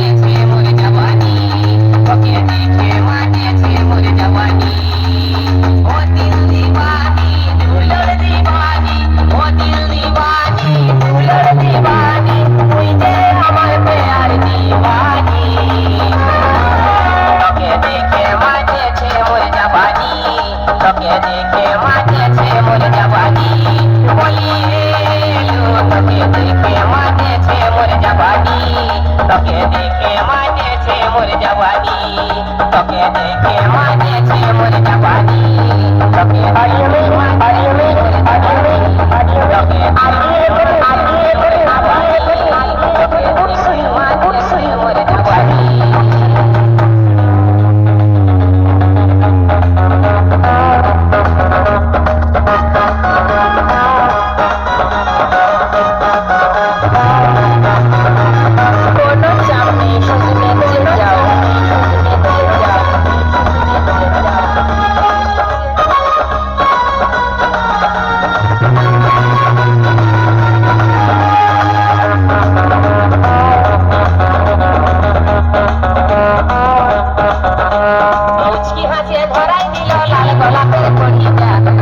Powiedz mi mój money, জওয়ানি তোকে দেখে মানেছে মোর জওয়ানি তোকে হারিয়ে হারিয়ে হারিয়ে মুচকি হাসিয়ে ধরাই দিল লাল গোলাপের কড়ি